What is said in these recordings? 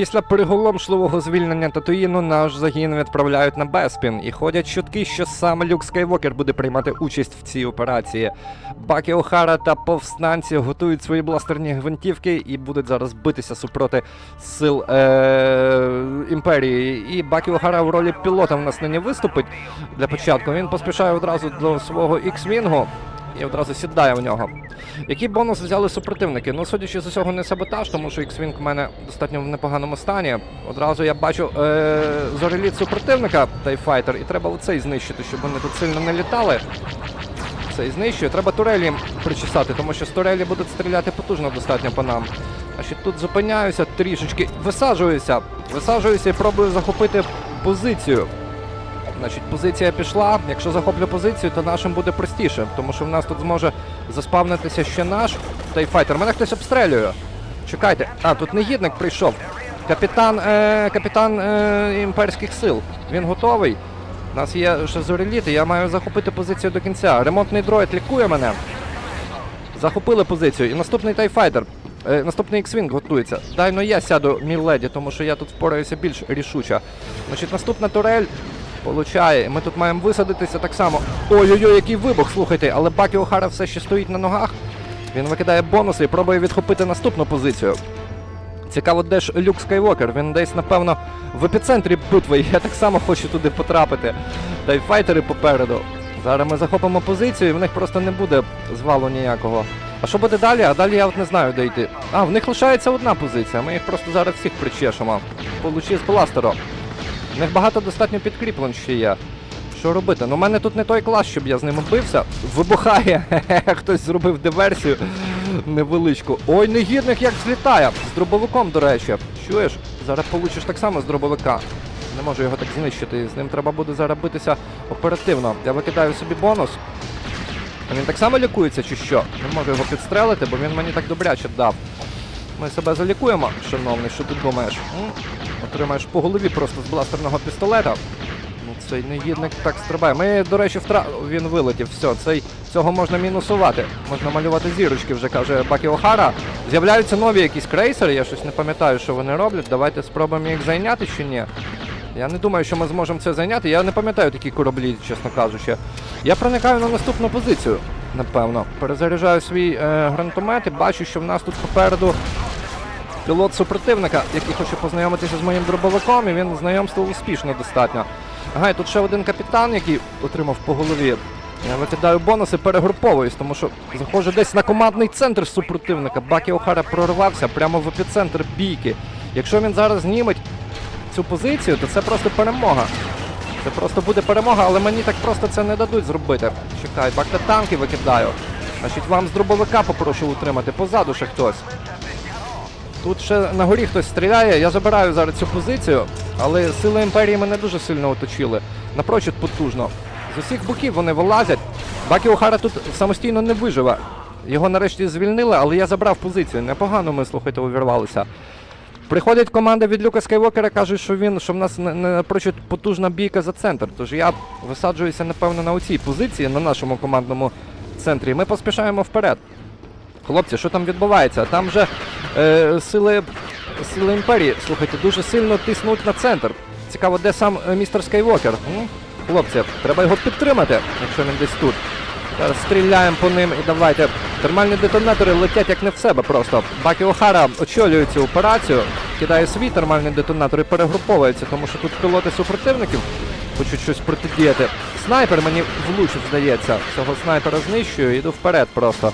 Після приголомшливого звільнення Татуїну наш загін відправляють на Беспін, і ходять чутки, що саме Люк Скайвокер буде приймати участь в цій операції. Бакі Охара та повстанці готують свої бластерні гвинтівки і будуть зараз битися супроти сил е- імперії. І Бакі Охара в ролі пілота в нас нині виступить для початку. Він поспішає одразу до свого X-Wing і одразу сідає в нього. Який бонус взяли супротивники? Ну, судячи з усього, не саботаж, тому що X-Wing в мене достатньо в непоганому стані. Одразу я бачу е- зореліт супротивника Тайфайтер, і треба оцей знищити, щоб вони тут сильно не літали. Цей знищує. Треба турелі причесати, тому що з турелі будуть стріляти потужно достатньо по нам. А ще тут зупиняюся трішечки, висаджуюся, висаджуюся і пробую захопити позицію. Значить, позиція пішла. Якщо захоплю позицію, то нашим буде простіше, тому що в нас тут зможе заспавнитися ще наш тайфайтер. Мене хтось обстрелює. Чекайте. А, тут негідник прийшов. Капітан, е, капітан е, імперських сил. Він готовий. У нас є ще зореліти, я маю захопити позицію до кінця. Ремонтний дроїд лікує мене. Захопили позицію. І наступний тайфайтер. Е, наступний X-Wing готується. Дай ну я сяду міледі, тому що я тут впораюся більш рішуче. Значить, наступна турель получає. Ми тут маємо висадитися так само. Ой-ой-ой, який вибух, слухайте, але Бакі Охара все ще стоїть на ногах. Він викидає бонуси і пробує відхопити наступну позицію. Цікаво, де ж Люк Скайвокер? Він десь, напевно, в епіцентрі битви. Я так само хочу туди потрапити. Та й файтери попереду. Зараз ми захопимо позицію, і в них просто не буде звалу ніякого. А що буде далі? А далі я от не знаю, де йти. А, в них лишається одна позиція. Ми їх просто зараз всіх причешемо. Получи з бластером. В них багато достатньо підкріплень ще є. Що робити? Ну, у мене тут не той клас, щоб я з ними бився. Вибухає. Хтось зробив диверсію невеличку. Ой, негідник як злітає. З дробовиком, до речі. Чуєш? Зараз получиш так само з дробовика. Не можу його так знищити. З ним треба буде зараз оперативно. Я викидаю собі бонус. Він так само лікується чи що? Не можу його підстрелити, бо він мені так добряче дав. Ми себе залікуємо, шановний, що ти думаєш? Отримаєш по голові просто з бластерного пістолета. Ну, цей негідник так стрибає. Ми, до речі, втра... він вилетів. Все, цей... цього можна мінусувати. Можна малювати зірочки, вже каже Бакі Охара. З'являються нові якісь крейсери, я щось не пам'ятаю, що вони роблять. Давайте спробуємо їх зайняти чи ні. Я не думаю, що ми зможемо це зайняти. Я не пам'ятаю такі кораблі, чесно кажучи. Я проникаю на наступну позицію, напевно. Перезаряджаю свій е, гранатомет і бачу, що в нас тут попереду пілот супротивника, який хоче познайомитися з моїм дробовиком, і він знайомство успішно достатньо. Ага, і тут ще один капітан, який отримав по голові. Я викидаю бонуси, перегруповуюсь, тому що заходжу десь на командний центр супротивника. Бакі Охара прорвався прямо в епіцентр бійки. Якщо він зараз зніметь цю позицію, то це просто перемога. Це просто буде перемога, але мені так просто це не дадуть зробити. Чекай, бак танки викидаю. Значить, вам з дробовика попрошу утримати. Позаду ще хтось. Тут ще на горі хтось стріляє, я забираю зараз цю позицію, але сили імперії мене дуже сильно оточили. Напрочуд потужно. З усіх боків вони вилазять. Бакі Охара тут самостійно не виживе. Його нарешті звільнили, але я забрав позицію. Непогано ми, слухайте, увірвалися. Приходить команда від Люка Скайвокера, кажуть, що він, що в нас не- напрочуд потужна бійка за центр. Тож я висаджуюся, напевно, на оцій позиції, на нашому командному центрі. Ми поспішаємо вперед. Хлопці, що там відбувається? Там вже е, сили, сили імперії, слухайте, дуже сильно тиснуть на центр. Цікаво, де сам е, містер Скайвокер? Хлопці, треба його підтримати, якщо він десь тут. Стріляємо по ним і давайте. Термальні детонатори летять як не в себе просто. Бакі Охара очолює цю операцію, кидає свій термальний детонатор і перегруповується, тому що тут пілоти супротивників хочуть щось протидіяти. Снайпер мені влучив, здається. Цього снайпера знищую йду вперед просто.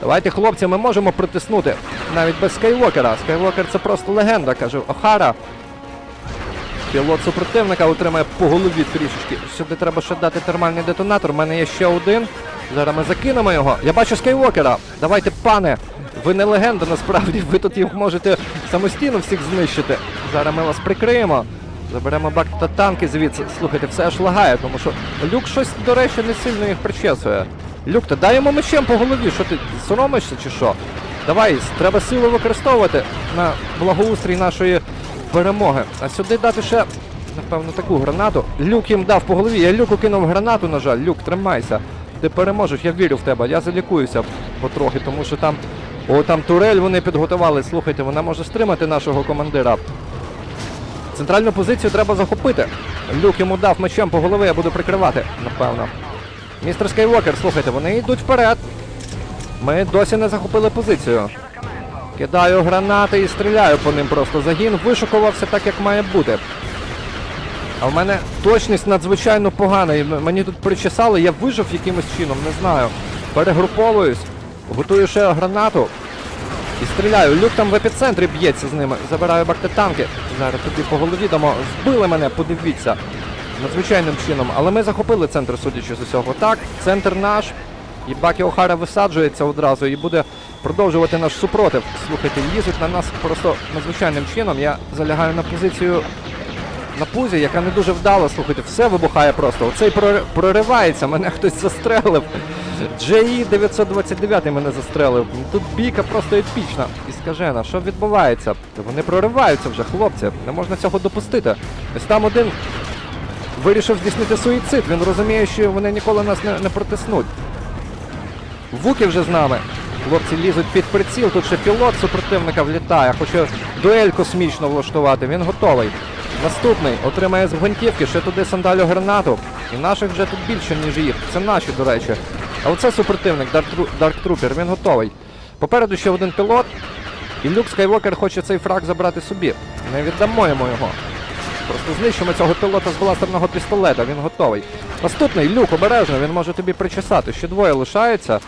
Давайте, хлопці, ми можемо притиснути навіть без Скайвокера. Скайвокер це просто легенда, каже Охара. Пілот супротивника отримає по голові трішечки. Сюди треба ще дати термальний детонатор. У мене є ще один. Зараз ми закинемо його. Я бачу Скайвокера. Давайте, пане. Ви не легенда насправді. Ви тут їх можете самостійно всіх знищити. Зараз ми вас прикриємо. Заберемо бак та танки звідси. Слухайте, все аж лагає, тому що люк щось, до речі, не сильно їх причесує. Люк, та дай йому мечем по голові, що ти соромишся чи що? Давай, треба силу використовувати на благоустрій нашої перемоги. А сюди дати ще, напевно, таку гранату. Люк їм дав по голові. Я люку кинув гранату, на жаль. Люк, тримайся. Ти переможеш, я вірю в тебе. Я залікуюся потрохи, тому що там. О, там турель вони підготували. Слухайте, вона може стримати нашого командира. Центральну позицію треба захопити. Люк йому дав мечем по голові, я буду прикривати, напевно. Містер Скайвокер, слухайте, вони йдуть вперед. Ми досі не захопили позицію. Кидаю гранати і стріляю по ним просто. Загін вишукувався так, як має бути. А в мене точність надзвичайно погана. І мені тут причесали, я вижив якимось чином, не знаю. Перегруповуюсь, готую ще гранату і стріляю. Люк там в епіцентрі б'ється з ними. Забираю бактитанки. Зараз тобі по голові дамо. Збили мене, подивіться. Надзвичайним чином. Але ми захопили центр, судячи з усього. Так, центр наш. І Бакі Охара висаджується одразу і буде продовжувати наш супротив. Слухайте, лізуть на нас просто надзвичайним чином. Я залягаю на позицію на пузі, яка не дуже вдала, слухайте, все вибухає просто. Оцей проривається, мене хтось застрелив. JE 929 мене застрелив. Тут бійка просто епічна і скажена. Що відбувається? Вони прориваються вже, хлопці. Не можна цього допустити. Ось там один вирішив здійснити суїцид. Він розуміє, що вони ніколи нас не, не протиснуть. Вуки вже з нами. Хлопці лізуть під приціл, тут ще пілот супротивника влітає, хоче дуель космічно влаштувати, він готовий. Наступний отримає з гвинтівки, ще туди сандалю гранату. І наших вже тут більше, ніж їх. Це наші, до речі. А оце супротивник, Dark Trooper, він готовий. Попереду ще один пілот. І Люк Скайвокер хоче цей фраг забрати собі. Не віддамо йому його. Просто знищимо цього пілота з бластерного пістолета, він готовий. Наступний люк, обережно, він може тобі причесати. Ще двоє лишаються.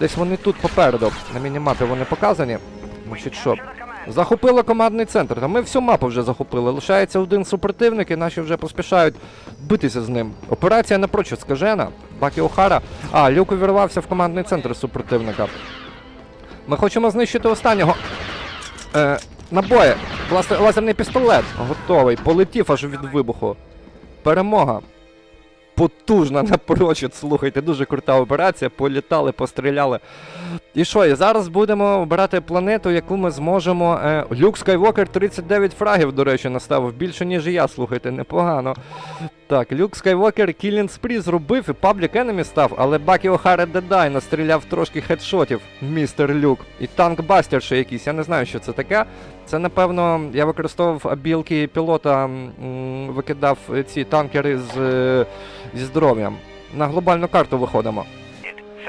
Десь вони тут попереду. На мінімапі вони показані. Значить що? Захопили командний центр. Та ми всю мапу вже захопили. Лишається один супротивник, і наші вже поспішають битися з ним. Операція напрочуд скажена. Бакі Охара. А, люк увірвався в командний центр супротивника. Ми хочемо знищити останнього. Е, набої. Власне, лазерний пістолет. Готовий. Полетів аж від вибуху. Перемога. Потужна напрочуд, слухайте, дуже крута операція. Політали, постріляли. І що, і зараз будемо обирати планету, яку ми зможемо. Е, Люк Скайвокер 39 фрагів, до речі, наставив. Більше, ніж я, слухайте, непогано. Так, Люк Скайвокер Killing Spree зробив і Public Enemy став, але Бакі Охара Дедай настріляв трошки хедшотів, містер Люк. І танк Бастер ще якийсь, я не знаю, що це таке. Це, напевно, я використовував абілки пілота, м, викидав ці танкери з, е, зі здоров'ям. На глобальну карту виходимо.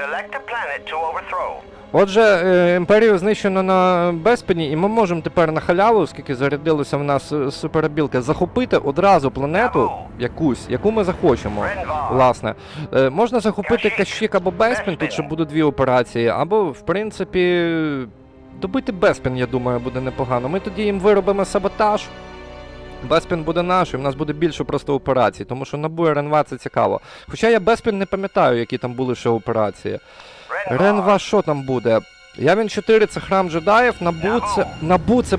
Select a planet to overthrow. Отже, е, імперію знищено на Беспені, і ми можемо тепер на халяву, оскільки зарядилася в нас е, суперабілка, захопити одразу планету якусь, яку ми захочемо. Власне, Е, можна захопити Кащик або Беспін, тут ще будуть дві операції, або, в принципі, добити Беспін, я думаю, буде непогано. Ми тоді їм виробимо саботаж. Беспін буде наш, і в нас буде більше просто операцій, тому що набу РНВ це цікаво. Хоча я Беспін не пам'ятаю, які там були ще операції. Ренва що там буде? Явін 4 це храм джедаїв, Набу це Набу це.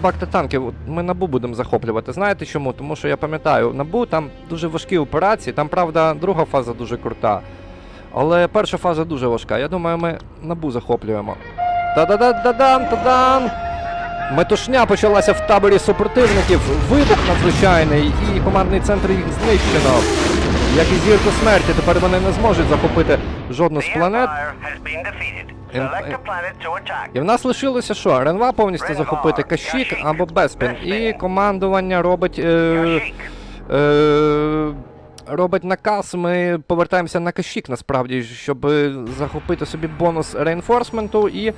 От Ми Набу будемо захоплювати. Знаєте чому? Тому що я пам'ятаю, Набу там дуже важкі операції, там, правда, друга фаза дуже крута. Але перша фаза дуже важка. Я думаю, ми Набу захоплюємо. Та-да-да-да-дан, та-дан! Метушня почалася в таборі супротивників. Вибух надзвичайний, і командний центр їх знищено. Як і зірку смерті, тепер вони не зможуть захопити жодну з планет. Attack. І в нас лишилося що? Ренва повністю захопити Кащік або Беспін. І командування робить. Е, е, робить наказ. Ми повертаємося на Кащік, насправді, щоб е, захопити собі бонус реінфорсменту. І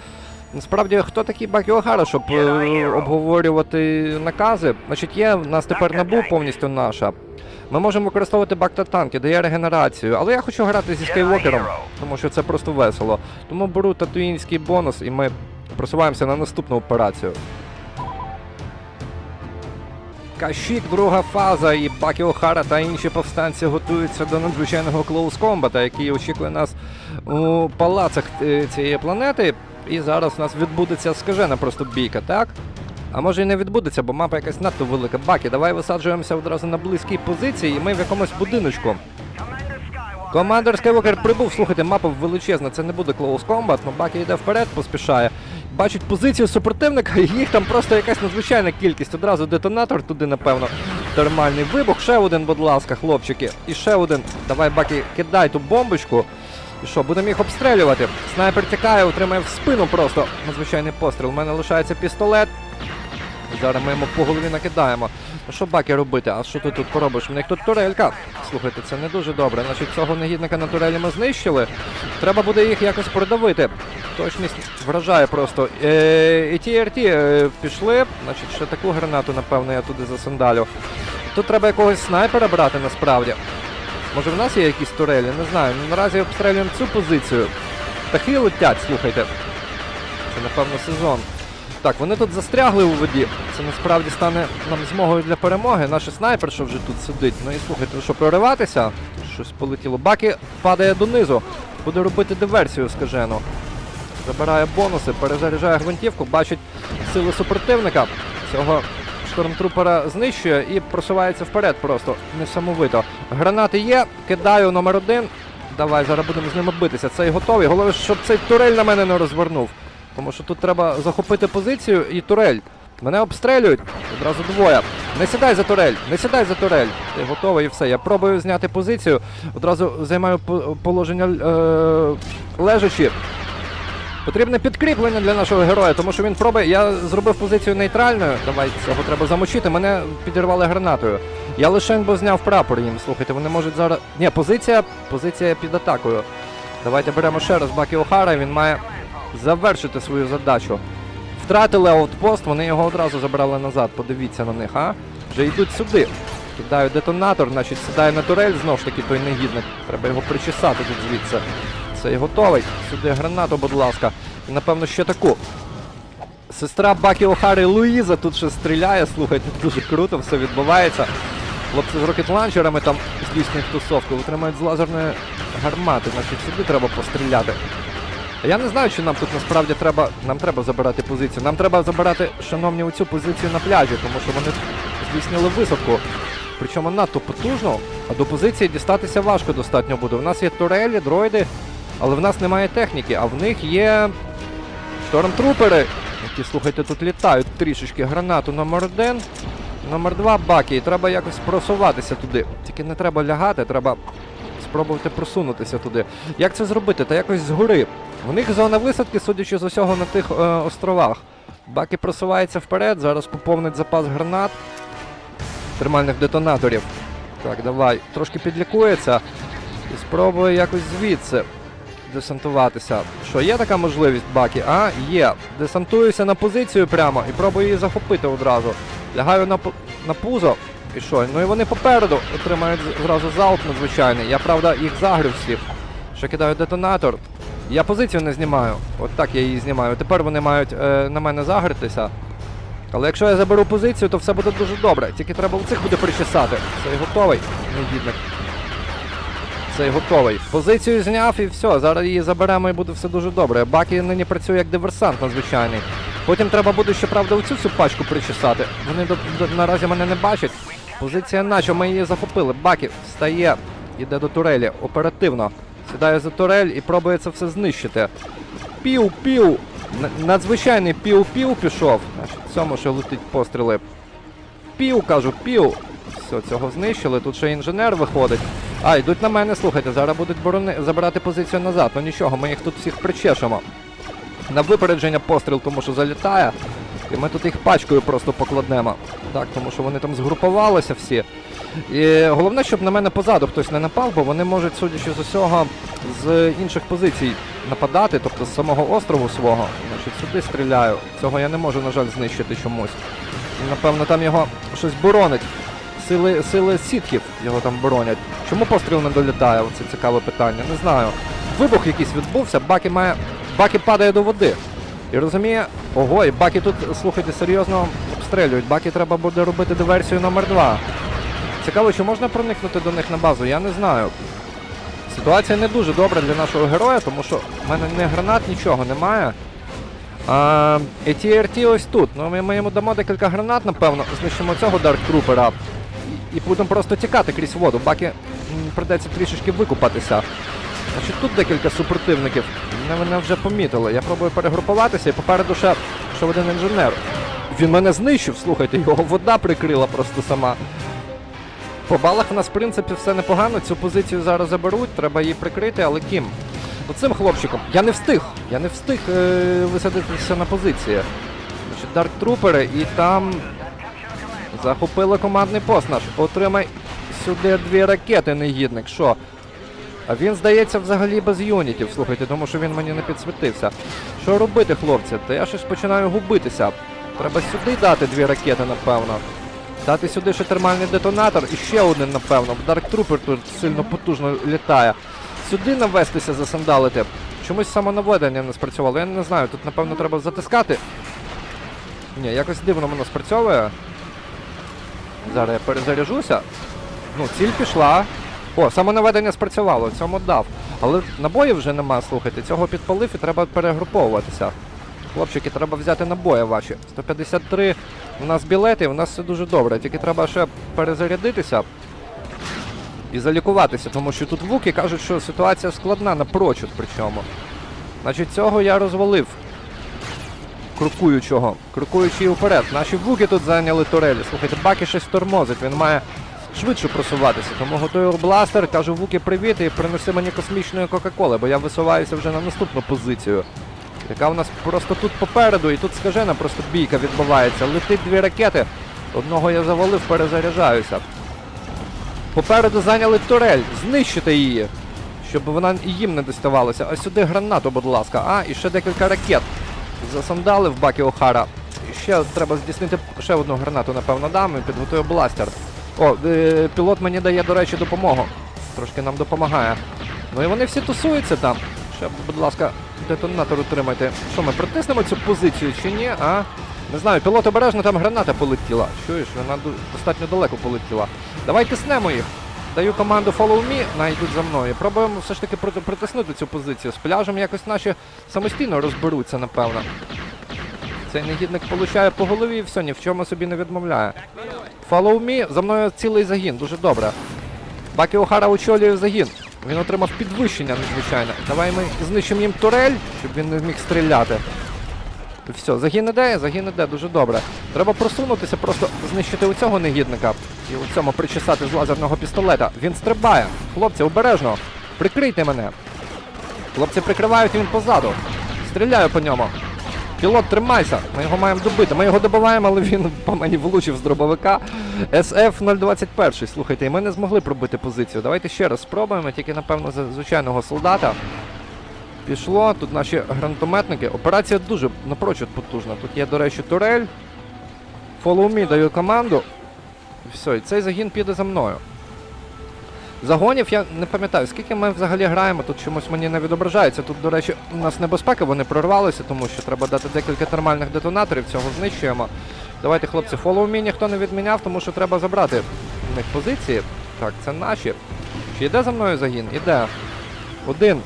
насправді, хто такий Бакі Огара, щоб е, обговорювати накази? Значить, є в нас тепер набу повністю наша. Ми можемо використовувати бактатанки, дає регенерацію, але я хочу грати зі скайвокером, тому що це просто весело. Тому беру татуїнський бонус і ми просуваємося на наступну операцію. Кащік, друга фаза, і Бакі Охара та інші повстанці готуються до надзвичайного клоус комбата, який очікує нас у палацах е, цієї планети. І зараз у нас відбудеться скажена просто бійка, так? А може і не відбудеться, бо мапа якась надто велика. Бакі, давай висаджуємося одразу на близькій позиції, і ми в якомусь будиночку. Командер Скайвокер прибув, слухайте, мапа величезна, це не буде Combat, но Бакі йде вперед, поспішає. Бачить позицію супротивника, їх там просто якась надзвичайна кількість. Одразу детонатор туди, напевно. Термальний вибух. Ще один, будь ласка, хлопчики. І ще один. Давай, Бакі, кидай ту бомбочку. І що, будемо їх обстрілювати. Снайпер тікає, отримає в спину просто надзвичайний постріл. У мене лишається пістолет. Зараз ми йому по голові накидаємо. Ну що баки робити? А що ти тут поробиш? В них тут турелька. Слухайте, це не дуже добре. Значить, цього негідника на турелі ми знищили. Треба буде їх якось продавити. Точність вражає просто. Е, і ті РТ е, пішли. Значить, ще таку гранату, напевно, я туди засандалю. Тут треба якогось снайпера брати насправді. Може в нас є якісь турелі? Не знаю. Ну, наразі обстрілюємо цю позицію. Птахи летять, слухайте. Це, напевно, сезон. Так, вони тут застрягли у воді. Це насправді стане нам змогою для перемоги. Наш снайпер, що вже тут сидить. Ну і слухайте, що прориватися? Щось полетіло. Баки падає донизу. Буде робити диверсію, скажено. Забирає бонуси, перезаряджає гвинтівку, бачить сили супротивника. Цього штормтрупера знищує і просувається вперед просто несамовито. Гранати є, кидаю номер один. Давай, зараз будемо з ними битися. Цей готовий. Головне, щоб цей турель на мене не розвернув. Тому що тут треба захопити позицію і турель. Мене обстрелюють. Одразу двоє. Не сідай за турель, не сідай за турель. Ти готовий і все. Я пробую зняти позицію. Одразу займаю положення е- лежачі. Потрібне підкріплення для нашого героя, тому що він пробує. Я зробив позицію нейтральною. Давай цього треба замочити. Мене підірвали гранатою. Я лише бо зняв прапор їм. Слухайте, вони можуть зараз. Ні, позиція. Позиція під атакою. Давайте беремо ще раз Бакі Охара. Він має завершити свою задачу. Втратили аутпост, вони його одразу забрали назад. Подивіться на них, а? Вже йдуть сюди. Кидаю детонатор, значить сідає на турель, знов ж таки той негідник. Треба його причесати тут звідси. Цей готовий. Сюди гранату, будь ласка. І напевно ще таку. Сестра Бакі Охари Луїза тут ще стріляє, слухайте, дуже круто все відбувається. Хлопці з рокетланчерами там здійснюють тусовку, витримають з лазерної гармати, значить сюди треба постріляти. Я не знаю, чи нам тут насправді треба. Нам треба забирати позицію. Нам треба забирати, шановні, оцю позицію на пляжі, тому що вони здійснили висадку. Причому надто потужно, а до позиції дістатися важко достатньо буде. У нас є турелі, дроїди, але в нас немає техніки, а в них є штормтрупери, які, слухайте, тут літають трішечки. Гранату номер один, номер два баки. І треба якось просуватися туди. Тільки не треба лягати, треба спробувати просунутися туди. Як це зробити? Та якось згори. В них зона висадки, судячи з усього, на тих е, островах. Баки просуваються вперед, зараз поповнить запас гранат, термальних детонаторів. Так, давай. Трошки підлікується і спробує якось звідси десантуватися. Що, є така можливість, Бакі? А, є. Десантуюся на позицію прямо і пробую її захопити одразу. Лягаю на, на пузо. Що? Ну і вони попереду отримають зразу залп надзвичайний. Я, правда, їх загрів всіх. Що кидаю детонатор. Я позицію не знімаю. От так я її знімаю. Тепер вони мають е, на мене загритися. Але якщо я заберу позицію, то все буде дуже добре. Тільки треба у цих буде причесати. Цей готовий. Негідник. Цей готовий. Позицію зняв і все. Зараз її заберемо і буде все дуже добре. Бакі нині працює як диверсант надзвичайний. Потім треба буде ще правда оцю всю пачку причесати. Вони до, до- наразі мене не бачать. Позиція наче ми її захопили. Бакі встає, іде до турелі оперативно. Сідає за турель і пробує це все знищити. Пів-пів. Надзвичайний пів-пів пішов. Значить, цьому ще летить постріли. Пів, кажу, пів. Все, цього знищили. Тут ще інженер виходить. А, йдуть на мене, слухайте, зараз будуть борони... забирати позицію назад. Ну нічого, ми їх тут всіх причешемо. На випередження постріл, тому що залітає. І ми тут їх пачкою просто покладемо. Так, тому що вони там згрупувалися всі. І головне, щоб на мене позаду хтось не напав, бо вони можуть, судячи з усього, з інших позицій нападати, тобто з самого острову свого. Значить, сюди стріляю. Цього я не можу, на жаль, знищити чомусь. Напевно, там його щось боронить. Сили, сили сітків його там боронять. Чому постріл не долітає? Це цікаве питання. Не знаю. Вибух якийсь відбувся, Бакі має. Бакі падає до води. І розуміє, ого, і Бакі тут, слухайте, серйозно обстрілюють. Бакі треба буде робити диверсію номер 2 Цікаво, чи можна проникнути до них на базу, я не знаю. Ситуація не дуже добра для нашого героя, тому що в мене не гранат, нічого немає. А, і ті РТ ось тут. Ну, ми, ми йому дамо декілька гранат, напевно, знищимо цього Дарк Трупера. І, і будемо просто тікати крізь воду. Баки придеться трішечки викупатися. Значить, тут декілька супротивників. Мене, мене вже помітили. Я пробую перегрупуватися і попереду ще, ще один інженер. Він мене знищив, слухайте, його вода прикрила просто сама. По балах в нас, в принципі, все непогано. Цю позицію зараз заберуть, треба її прикрити, але ким? Оцим хлопчиком. Я не встиг. Я не встиг е- висадитися на позиції. Значить, Дарк Трупери і там захопили командний пост наш. Отримай сюди дві ракети, негідник. Що? А він, здається, взагалі без юнітів. Слухайте, тому що він мені не підсвітився. Що робити, хлопці? Та я щось починаю губитися. Треба сюди дати дві ракети, напевно. Дати сюди ще термальний детонатор і ще один, напевно. Дарк Трупер тут сильно потужно літає. Сюди навестися, засандалити. Чомусь самонаведення не спрацювало. Я не знаю, тут, напевно, треба затискати. Ні, якось дивно воно спрацьовує. Зараз я перезаряжуся. Ну, ціль пішла. О, самонаведення спрацювало, цьому дав. Але набоїв вже нема, слухайте, цього підпалив і треба перегруповуватися. Хлопчики, треба взяти набої ваші. 153 у нас білети, у нас все дуже добре. Тільки треба ще перезарядитися і залікуватися, тому що тут вуки кажуть, що ситуація складна напрочуд причому. Значить, цього я розвалив. Крокуючого. Крокуючий уперед. Наші вуки тут зайняли турелі. Слухайте, баки щось тормозить, він має швидше просуватися. Тому готую бластер, кажу, вуки, привіт і принеси мені космічної Кока-Коли, бо я висуваюся вже на наступну позицію. Яка у нас просто тут попереду, і тут скажена просто бійка відбувається. Летить дві ракети. Одного я завалив, перезаряджаюся. Попереду зайняли турель, знищити її, щоб вона і їм не доставалася. А сюди гранату, будь ласка. А, і ще декілька ракет. Засандали в бакі Охара. Ще треба здійснити ще одну гранату, напевно, дам і підготую бластер. О, е, пілот мені дає, до речі, допомогу. Трошки нам допомагає. Ну і вони всі тусуються там. Ще, будь ласка, детонатор утримайте. Що, ми протиснемо цю позицію чи ні, а? Не знаю, пілот обережно там граната полетіла. Чуєш, вона достатньо далеко полетіла. Давай тиснемо їх. Даю команду follow me, найдуть за мною. Пробуємо все ж таки притиснути цю позицію. З пляжем якось наші самостійно розберуться, напевно. Цей негідник получає по голові і все, ні в чому собі не відмовляє. Follow me, за мною цілий загін, дуже добре. Бакі Охара очолює загін. Він отримав підвищення надзвичайне. Давай ми знищимо їм турель, щоб він не міг стріляти. Все, загін іде, загін іде, дуже добре. Треба просунутися, просто знищити у цього негідника. І у цьому причесати з лазерного пістолета. Він стрибає. Хлопці, обережно. Прикрийте мене. Хлопці прикривають, він позаду. Стріляю по ньому. Пілот, тримайся, ми його маємо добити. Ми його добиваємо, але він по мені влучив з дробовика. SF-021. Слухайте, і ми не змогли пробити позицію. Давайте ще раз спробуємо, тільки, напевно, за звичайного солдата. Пішло, тут наші гранатометники. Операція дуже напрочуд потужна. Тут є, до речі, турель. Follow me, даю команду. Все, і цей загін піде за мною. Загонів я не пам'ятаю, скільки ми взагалі граємо, тут чомусь мені не відображається. Тут, до речі, у нас небезпека, вони прорвалися, тому що треба дати декілька нормальних детонаторів, цього знищуємо. Давайте, хлопці, follow me ніхто не відміняв, тому що треба забрати в них позиції. Так, це наші. Чи йде за мною загін? Іде. Один.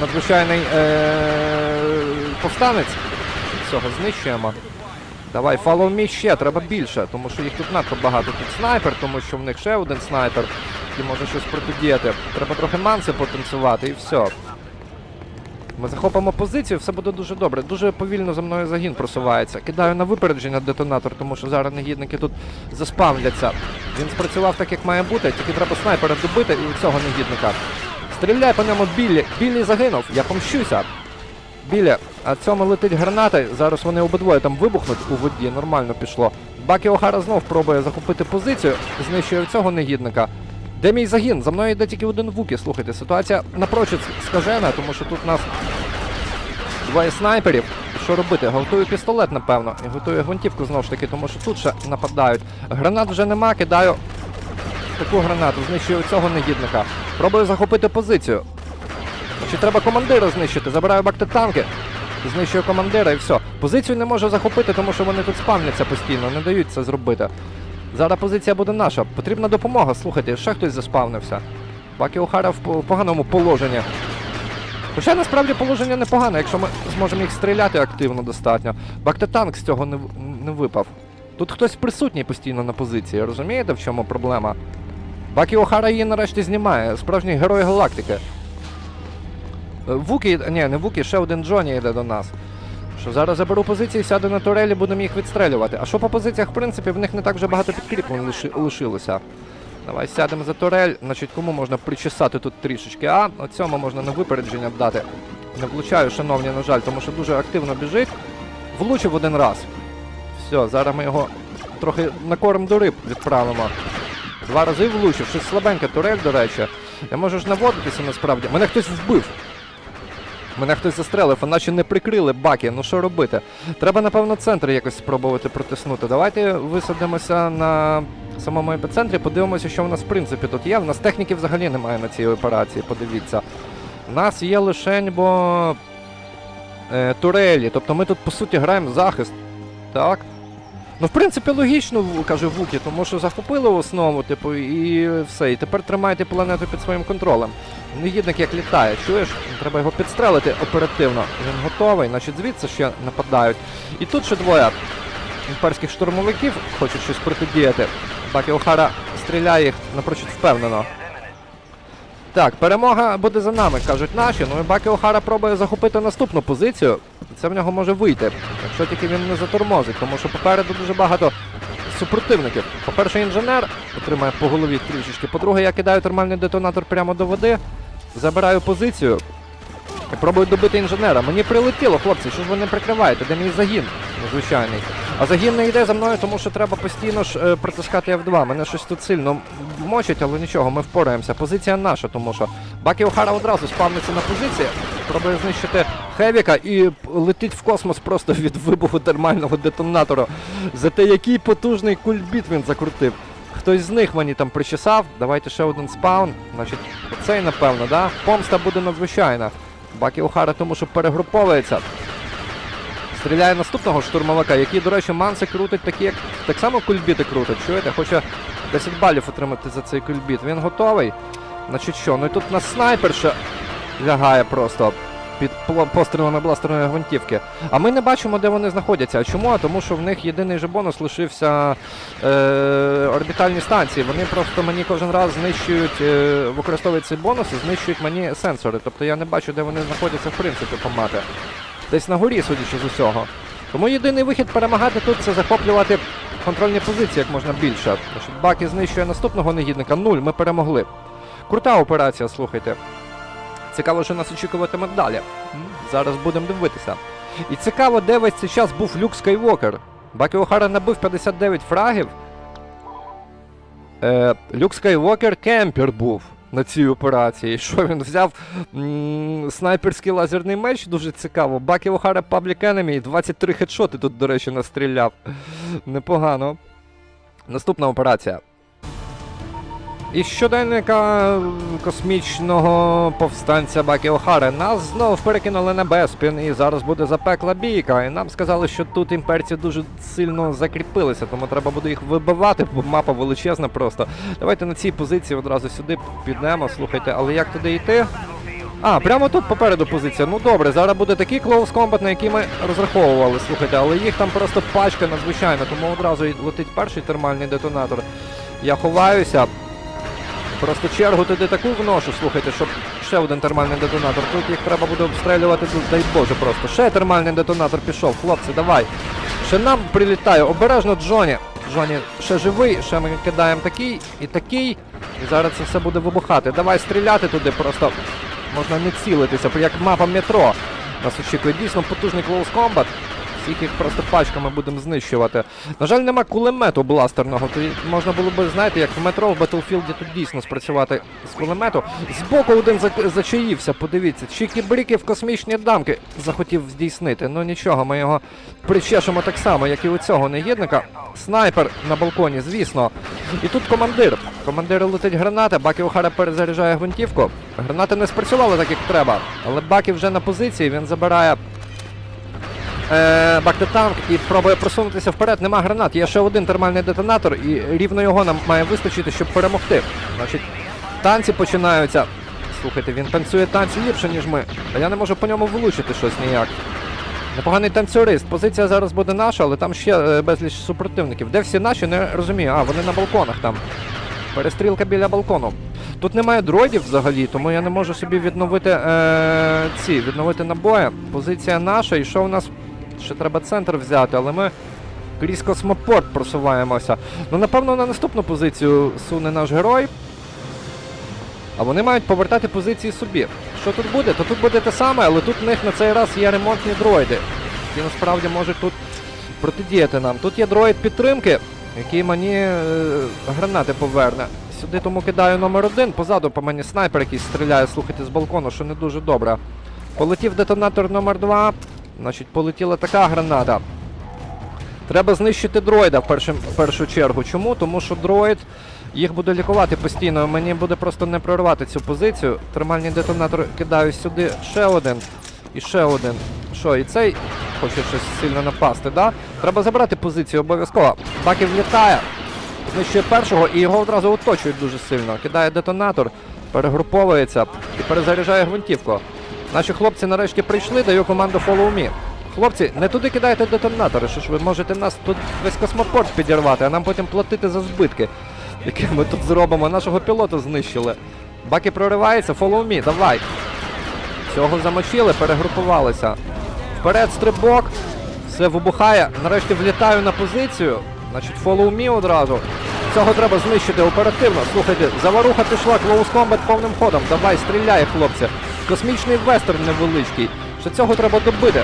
Надзвичайний е- повстанець. Цього знищуємо. Давай, follow me ще, треба більше, тому що їх тут надто багато. Тут снайпер, тому що в них ще один снайпер, який може щось протидіяти. Треба трохи манси потанцювати і все. Ми захопимо позицію, все буде дуже добре. Дуже повільно за мною загін просувається. Кидаю на випередження детонатор, тому що зараз негідники тут заспавняться. Він спрацював так, як має бути, тільки треба снайпера добити і цього негідника. Стріляй по ньому Біллі. Біллі загинув, я помщуся. Біля, а цьому летить граната. Зараз вони обидвоє там вибухнуть у воді, нормально пішло. Бакі Охара знов пробує захопити позицію, знищує цього негідника. Де мій загін? За мною йде тільки один вуки. Слухайте, ситуація напрочуд скажена, тому що тут у нас двоє снайперів. Що робити? Готую пістолет, напевно. І готую гвинтівку знову ж таки, тому що тут ще нападають. Гранат вже нема, кидаю таку гранату, знищую цього негідника. Пробую захопити позицію. Чи треба командира знищити? Забираю бактитанки, знищую командира і все. Позицію не можу захопити, тому що вони тут спавняться постійно, не дають це зробити. Зараз позиція буде наша. Потрібна допомога, слухайте, ще хтось заспавнився. Бакі Охара в поганому положенні. Хоча насправді положення непогане, якщо ми зможемо їх стріляти активно достатньо. Бактитанк з цього не, не випав. Тут хтось присутній постійно на позиції, розумієте, в чому проблема? Бакі Охара її нарешті знімає, справжній герой галактики. Е, Вуки, ні, не Вуки, ще один Джоні йде до нас. Що зараз заберу позиції, сяду на турелі, будемо їх відстрелювати. А що по позиціях, в принципі, в них не так вже багато підкріплень лиши, лишилося. Давай сядемо за турель. Значить, кому можна причесати тут трішечки, а цьому можна на випередження дати. Не влучаю, шановні, на жаль, тому що дуже активно біжить. влучив один раз. Все, зараз ми його трохи на корм до риб відправимо. Два рази влучив, щось слабенька турель, до речі. Я можу ж наводитися насправді. Мене хтось вбив. Мене хтось застрелив, а наче не прикрили баки. Ну що робити? Треба, напевно, центр якось спробувати протиснути. Давайте висадимося на самому епіцентрі, подивимося, що в нас в принципі тут є. У нас техніки взагалі немає на цій операції, подивіться. У нас є лишень, бо е, турелі. Тобто ми тут, по суті, граємо в захист. Так. Ну, в принципі, логічно, каже Вукі, тому що захопили основу, типу, і все. І тепер тримайте планету під своїм контролем. Негідник як літає, чуєш? Треба його підстрелити оперативно. Він готовий, значить звідси ще нападають. І тут ще двоє імперських штурмовиків хочуть щось протидіяти. Бакі Охара стріляє їх напрочуд впевнено. Так, перемога буде за нами, кажуть наші. Ну і Бакі Охара пробує захопити наступну позицію. Це в нього може вийти, якщо тільки він не затормозить, тому що попереду дуже багато супротивників. По-перше, інженер отримає по голові трішечки. По-друге, я кидаю термальний детонатор прямо до води, забираю позицію і пробую добити інженера. Мені прилетіло, хлопці, що ж ви не прикриваєте? Де мій загін? Звичайний. А загін не йде за мною, тому що треба постійно ж е, притискати F2. Мене щось тут сильно мочить, але нічого, ми впораємося. Позиція наша, тому що Бакі Охара одразу спавниться на позиції, пробує знищити Хевіка і летить в космос просто від вибуху термального детонатора. За те, який потужний кульбіт він закрутив. Хтось з них мені там причесав. Давайте ще один спаун. Значить, оцей, напевно, да? Помста буде надзвичайна. Бакі Охара, тому що перегруповується. Стріляє наступного штурмовика, який, до речі, манси крутить такі, як так само кульбіти крутить. Чуєте? Хоче 10 балів отримати за цей кульбіт. Він готовий. Значить що? Ну і тут на снайпер ще лягає просто під пострілами бластерної гвинтівки. А ми не бачимо, де вони знаходяться. А чому? А тому що в них єдиний же бонус лишився е, орбітальні станції. Вони просто мені кожен раз знищують, е, використовують ці бонуси, знищують мені сенсори. Тобто я не бачу, де вони знаходяться в принципі по мапі. Десь на горі, судячи з усього. Тому єдиний вихід перемагати тут це захоплювати контрольні позиції як можна більше. Бакі знищує наступного негідника. Нуль, ми перемогли. Крута операція, слухайте. Цікаво, що нас очікуватиме далі. Зараз будемо дивитися. І цікаво, де весь цей час був Люк Скайвокер. Бакі Охара набив 59 фрагів. Е, Люк Скайвокер кемпер був на цій операції. Що він взяв снайперський лазерний меч, дуже цікаво. Бакі Охара Public Enemy, 23 хедшоти тут, до речі, настріляв. Непогано. Наступна операція. Із щоденника космічного повстанця Бакі Охари нас знову перекинули на Беспін, і зараз буде запекла бійка. І нам сказали, що тут імперці дуже сильно закріпилися, тому треба буде їх вибивати, бо мапа величезна просто. Давайте на цій позиції одразу сюди підемо. Слухайте, але як туди йти? А, прямо тут попереду позиція. Ну добре, зараз буде такий клоус комбат, на який ми розраховували. Слухайте, але їх там просто пачка надзвичайна, тому одразу летить перший термальний детонатор. Я ховаюся. Просто чергу туди таку вношу, слухайте, щоб ще один термальний детонатор. Тут їх треба буде обстрілювати, тут, дай Боже, просто. Ще термальний детонатор пішов, хлопці, давай. Ще нам прилітає. Обережно Джоні. Джоні ще живий, ще ми кидаємо такий і такий. І зараз це все буде вибухати. Давай стріляти туди, просто можна не цілитися, як мапа метро. Нас очікує дійсно потужний клоус комбат. Всіх їх просто пачками будемо знищувати. На жаль, нема кулемету бластерного. То й можна було би, знаєте, як в метро в Battlefield тут дійсно спрацювати з кулемету. Збоку один за- зачаївся, подивіться. Чікі-бріки в космічні дамки захотів здійснити. Ну нічого, ми його причешемо так само, як і у цього негідника. Снайпер на балконі, звісно. І тут командир. Командир летить граната, Бакі Охара перезаряджає гвинтівку. Гранати не спрацювали так, як треба. Але Бакі вже на позиції, він забирає е, бактетанк і пробує просунутися вперед. Нема гранат. Є ще один термальний детонатор, і рівно його нам має вистачити, щоб перемогти. Значить, танці починаються. Слухайте, він танцює танці ліпше, ніж ми. А я не можу по ньому влучити щось ніяк. Непоганий танцюрист. Позиція зараз буде наша, але там ще е, безліч супротивників. Де всі наші, не розумію. А, вони на балконах там. Перестрілка біля балкону. Тут немає дроїдів взагалі, тому я не можу собі відновити е, ці, відновити набої. Позиція наша, і що у нас? Ще треба центр взяти, але ми крізь космопорт просуваємося. Ну, напевно, на наступну позицію суне наш герой. А вони мають повертати позиції собі. Що тут буде? То тут буде те саме, але тут в них на цей раз є ремонтні дроїди. які насправді можуть тут протидіяти нам. Тут є дроїд підтримки, який мені е, гранати поверне. Сюди тому кидаю номер один. Позаду по мені снайпер якийсь стріляє, слухайте, з балкону, що не дуже добре. Полетів детонатор номер 2 Значить, полетіла така граната. Треба знищити дроїда в, першим, в першу чергу. Чому? Тому що дроїд їх буде лікувати постійно. Мені буде просто не прорвати цю позицію. Термальний детонатор кидаю сюди ще один. І ще один. Що, і цей хоче щось сильно напасти, да? Треба забрати позицію обов'язково. Баків влітає, знищує першого і його одразу оточують дуже сильно. Кидає детонатор, перегруповується і перезаряджає гвинтівку. Наші хлопці нарешті прийшли, даю команду Follow Me. Хлопці, не туди кидайте детонатори, що ж ви можете нас тут весь космопорт підірвати, а нам потім платити за збитки, які ми тут зробимо. Нашого пілота знищили. Баки проривається, follow me, давай. Цього замочили, перегрупувалися. Вперед стрибок, все вибухає. Нарешті влітаю на позицію. Значить, follow me одразу. Цього треба знищити оперативно. Слухайте, заваруха пішла, Close Combat повним ходом. Давай, стріляй, хлопці. Космічний вестерн невеличкий. Ще цього треба добити.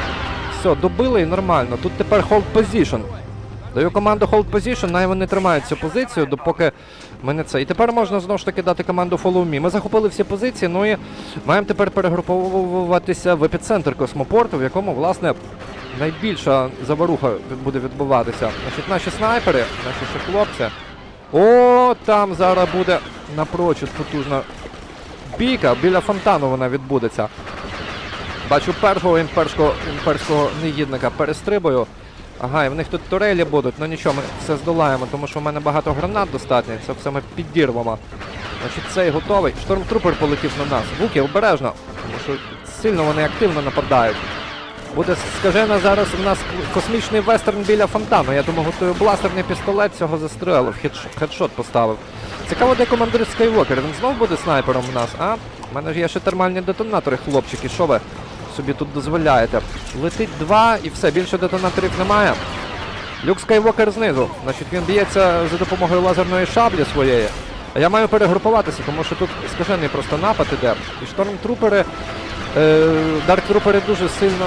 Все, добили і нормально. Тут тепер hold position. Даю команду hold position, най вони тримають цю позицію, допоки мене це. І тепер можна знову ж таки дати команду follow me. Ми захопили всі позиції, ну і маємо тепер перегруповуватися в епіцентр космопорту, в якому, власне, найбільша заваруха буде відбуватися. Значить, наші снайпери, наші ще хлопці. О, там зараз буде напрочуд потужна бійка. Біля фонтану вона відбудеться. Бачу першого імперського, імперського негідника перестрибую. Ага, і в них тут турелі будуть, ну нічого, ми все здолаємо, тому що в мене багато гранат достатньо, це все ми підірвемо. Значить, цей готовий. Штормтрупер полетів на нас. Вуки, обережно, тому що сильно вони активно нападають. Буде скажена зараз у нас космічний вестерн біля фонтану. Я думаю, готую бластерний пістолет, цього застрелив, хедш- хедшот поставив. Цікаво, де командир Скайвокер. Він знов буде снайпером у нас, а? У мене ж є ще термальні детонатори, хлопчики. Що ви собі тут дозволяєте? Летить два і все, більше детонаторів немає. Люк Скайвокер знизу. Значить, він б'ється за допомогою лазерної шаблі своєї. А я маю перегрупуватися, тому що тут скажений просто напад іде. І штормтрупери, е, дарктрупери дуже сильно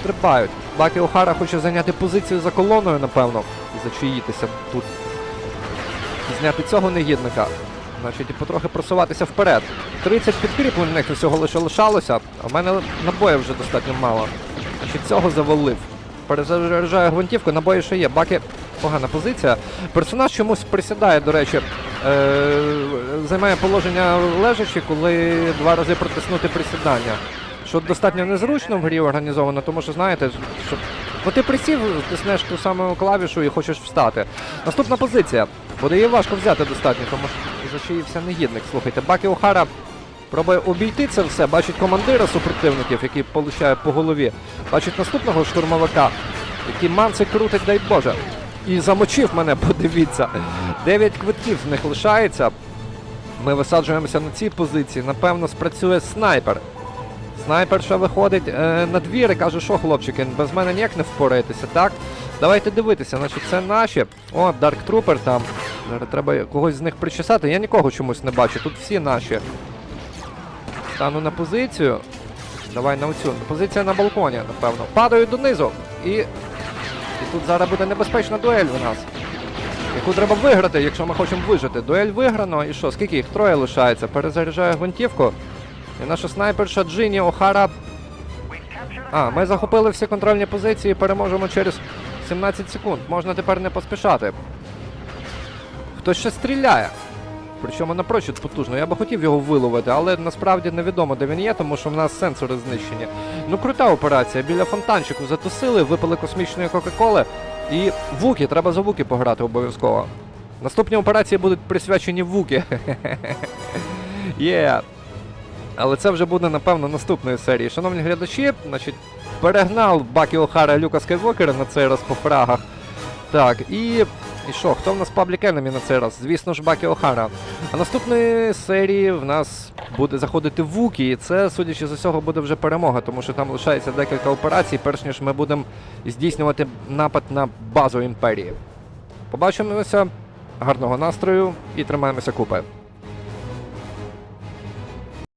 стрибають. Бакі Охара хоче зайняти позицію за колоною, напевно, і зачаїтися тут. Зняти цього негідника. Значить, і потрохи просуватися вперед. 30 підкріплень в них всього лише лишалося, а в мене набоїв вже достатньо мало. Значить, цього завалив. Перезаряджаю гвинтівку, набої ще є. Баки погана позиція. Персонаж чомусь присідає, до речі, е- займає положення лежачи, коли два рази протиснути присідання. Що достатньо незручно в грі організовано, тому що знаєте, що ну ти присів, тиснеш ту саму клавішу і хочеш встати. Наступна позиція. Буде її важко взяти достатньо, тому що зачаївся негідник. Слухайте, Бакі Охара пробує обійти це все, бачить командира супротивників, який получає по голові. Бачить наступного штурмовика, який манси крутить, дай Боже. І замочив мене, подивіться. Дев'ять квитків в них лишається. Ми висаджуємося на цій позиції. Напевно, спрацює снайпер. Снайперша виходить е, на двір і каже, що хлопчики, без мене ніяк не впораєтеся, так? Давайте дивитися, значить це наші. О, Dark Trooper там. Треба когось з них причесати. Я нікого чомусь не бачу, тут всі наші. Стану на позицію. Давай на оцю. Позиція на балконі, напевно. Падаю донизу. І. І тут зараз буде небезпечна дуель у нас. Яку треба виграти, якщо ми хочемо вижити. Дуель виграно, і що? Скільки їх? Троє лишається. Перезаряджаю гвинтівку. І наша снайперша Джині Охара. А, ми захопили всі контрольні позиції, переможемо через 17 секунд. Можна тепер не поспішати. Хтось ще стріляє. Причому напрочуд потужно. Я би хотів його виловити, але насправді невідомо, де він є, тому що в нас сенсори знищені. Ну, крута операція. Біля фонтанчику затусили, випили космічної Кока-Коли. І Вуки, треба за Вуки пограти обов'язково. Наступні операції будуть присвячені Вуки. Є. Але це вже буде, напевно, наступної серії. Шановні глядачі, значить, перегнав Бакі Охара Люка Скайвокера на цей раз по фрагах. Так, і. І що, хто в нас паблік Enemy на цей раз? Звісно ж, Бакі Охара. А наступної серії в нас буде заходити Вукі, і це, судячи з усього, буде вже перемога, тому що там лишається декілька операцій, перш ніж ми будемо здійснювати напад на базу імперії. Побачимося, гарного настрою і тримаємося купи.